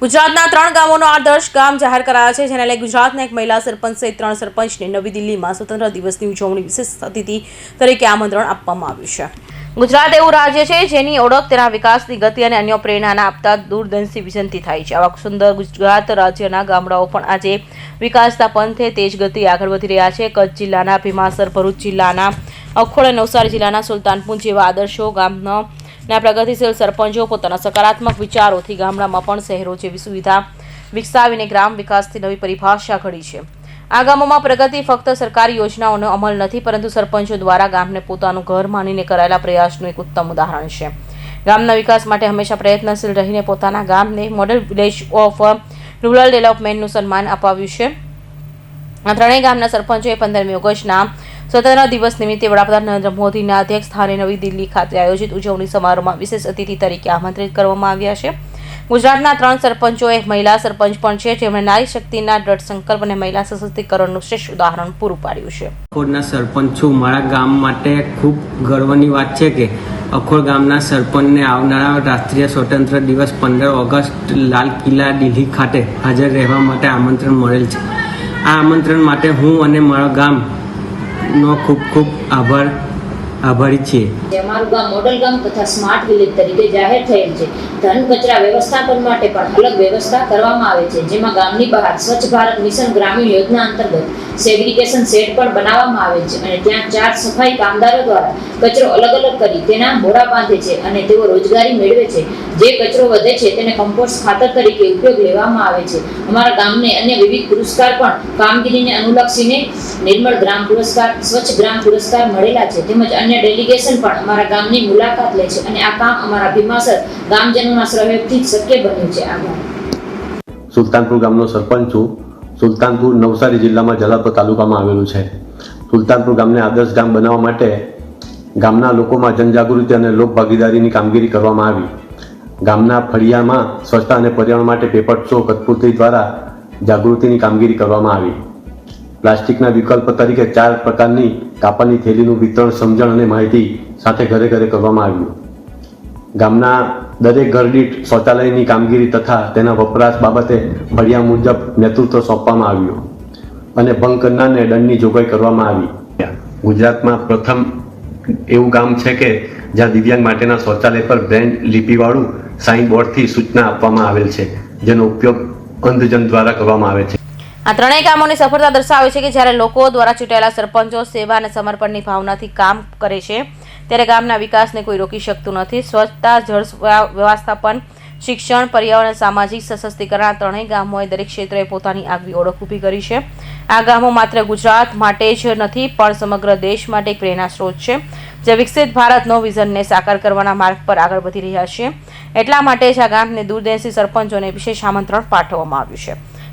ગુજરાતના ત્રણ ગામોનો આદર્શ ગામ જાહેર કરાયા છે, જેને લઈ ગુજરાતના એક મહિલા સરપંચ સહિત ત્રણ સરપંચને નવી દિલ્હીમાં સ્વતંત્ર દિવસની ઉજવણી વિશેષ અતિથિ તરીકે આમંત્રણ આપવામાં આવ્યું છે. ગુજરાત એવું રાજ્ય છે, જેની ઓળખ તેના વિકાસની ગતિ અને અન્ય પ્રેરણાના આપતા દૂરદર્શી વિઝનથી થાય છે. આવા સુંદર ગુજરાત રાજ્યના ગામડાઓ પણ આજે વિકાસના પંથે તેજ ગતિ આગળ વધી રહ્યા છે. કચ્છ જિલ્લાના ભીમાસર ભરૂચ જિલ્લાના અખોડ નવસારી જિલ્લાના સુલતાનપુર જેવા આદર્શો ગામના ના પ્રગતિશીલ સરપંચો પોતાના સકારાત્મક વિચારોથી ગામડામાં પણ શહેરો જેવી સુવિધા વિકસાવીને ગ્રામ વિકાસથી નવી પરિભાષા ઘડી છે. આ ગામોમાં પ્રગતિ ફક્ત સરકારી યોજનાઓનો અમલ નથી, પરંતુ સરપંચો દ્વારા ગામને પોતાનું ઘર માનીને કરાયેલા પ્રયાસનું એક ઉત્તમ ઉદાહરણ છે. ગામના વિકાસ માટે હંમેશા પ્રયત્નશીલ રહીને પોતાના ગામને મોડેલ વિલેજ ઓફ રૂરલ ડેવલપમેન્ટનું સન્માન અપાવ્યું છે. આ ત્રણેય ગામના સરપંચોએ પંદરમી ઓગસ્ટના સ્વતંત્ર દિવસ નિમિત્તે વડાપ્રધાન નરેન્દ્ર મોદીના અધ્યક્ષ સ્થાને નવી દિલ્હી ખાતે આયોજિત ઉજવણી સમારોહમાં વિશેષ અતિથિ તરીકે આમંત્રિત કરવામાં આવ્યા છે. ગુજરાતના ત્રણ સરપંચો એક મહિલા સરપંચ પણ છે. જેમણે નારી શક્તિના દ્રઢ સંકલ્પ અને મહિલા સશક્તિકરણનું શ્રેષ્ઠ ઉદાહરણ પૂરું પાડ્યું છે. અખોડના સરપંચ મારા ગામ માટે ખૂબ ગર્વની વાત છે કે અખોડ ગામના સરપંચને આવનારા રાષ્ટ્રીય સ્વતંત્ર દિવસ પંદર ઓગસ્ટ લાલ કિલ્લા દિલ્હી ખાતે હાજર રહેવા માટે આમંત્રણ મળેલ છે. આ આમંત્રણ માટે હું અને મારા ગામનો ખૂબ ખૂબ આભાર. આભારી છીએ. અમારું ગામ મોડલ ગામ તથા સ્માર્ટ વિલેજ તરીકે જાહેર થયેલ છે. ધન કચરા વ્યવસ્થાપન માટે પણ અલગ વ્યવસ્થા કરવામાં આવે છે, જેમાં ગામની બહાર સ્વચ્છ ભારત મિશન ગ્રામીણ યોજના અંતર્ગત સેગ્રીગેશન શેડ પણ બનાવવામાં આવે છે અને ત્યાં ચાર સફાઈ કામદારો દ્વારા કચરો અલગ અલગ કરી તેના મોડા બાંધે છે અને તેઓ રોજગારી મેળવે છે. જે કચરો વધે છે તેને કમ્પોસ્ટ ખાતર તરીકે ઉપયોગ લેવામાં આવે છે. અમારા ગામને અન્ય વિવિધ પુરસ્કાર પણ કામગીરીને અનુલક્ષીને નિર્મળ ગ્રામ પુરસ્કાર, સ્વચ્છ ગ્રામ પુરસ્કાર મળેલા છે. તેમજ અન્ય ડેલિગેશન પણ અમારા ગામની મુલાકાત લે છે અને આ કામ અમારા ભીમાસર ગામજનોના સહયોગથી શક્ય બન્યું છે આભાર સુલતાનપુર ગામનો સરપંચ છું. સુલતાનપુર નવસારી જિલ્લામાં જલાલપુર તાલુકામાં આવેલું છે. સુલતાનપુર ગામને આદર્શ ગામ બનાવવા માટે ગામના લોકોમાં જનજાગૃતિ અને લોકભાગીદારીની કામગીરી કરવામાં આવી. ગામના ફળિયામાં સ્વચ્છતા અને પર્યાવરણ માટે પેપર શો કઠપૂર્તિ દ્વારા જાગૃતિની કામગીરી કરવામાં આવી. પ્લાસ્ટિકના વિકલ્પ તરીકે ચાર પ્રકારની કાપડની થેલીનું વિતરણ, સમજણ અને માહિતી સાથે ઘરે ઘરે કરવામાં આવ્યું. ગામના દરેક ઘર દીઠ શૌચાલયની કામગીરી તથા તેના વપરાશ બાબતે ફળિયા મુજબ નેતૃત્વ સોંપવામાં આવ્યું અને ભંગ કરનારને દંડની જોગવાઈ કરવામાં આવી. ગુજરાતમાં પ્રથમ એવું ગામ છે કે જ્યાં દિવ્યાંગ માટેના શૌચાલય પર બ્રેન્ડ લિપિવાળું સાઇન બોર્ડથી સૂચના આપવામાં આવેલ છે, જેનો ઉપયોગ અંધજન દ્વારા કરવામાં આવે છે. આ ત્રણેય કામોની સફળતા દર્શાવે છે કે જ્યારે લોકો દ્વારા ચૂંટાયેલા સરપંચો સેવા અને સમર્પણની ભાવનાથી કામ કરે છે, ત્યારે ગામના વિકાસને કોઈ રોકી શકતું નથી. સ્વચ્છતા, જળ વ્યવસ્થાપન, શિક્ષણ, પર્યાવરણ, સામાજિક સશક્તિકરણ આ ત્રણેય ગામોએ દરેક ક્ષેત્રે પોતાની આગવી ઓળખ ઊભી કરી છે. આ ગામો માત્ર ગુજરાત માટે જ નથી, પણ સમગ્ર દેશ માટે એક પ્રેરણા સ્ત્રોત છે, જે વિકસિત ભારતનો વિઝનને સાકાર કરવાના માર્ગ પર આગળ વધી રહ્યા છે. એટલા માટે જ આ ગામને દૂરદેશી સરપંચોને વિશેષ આમંત્રણ પાઠવવામાં આવ્યું છે.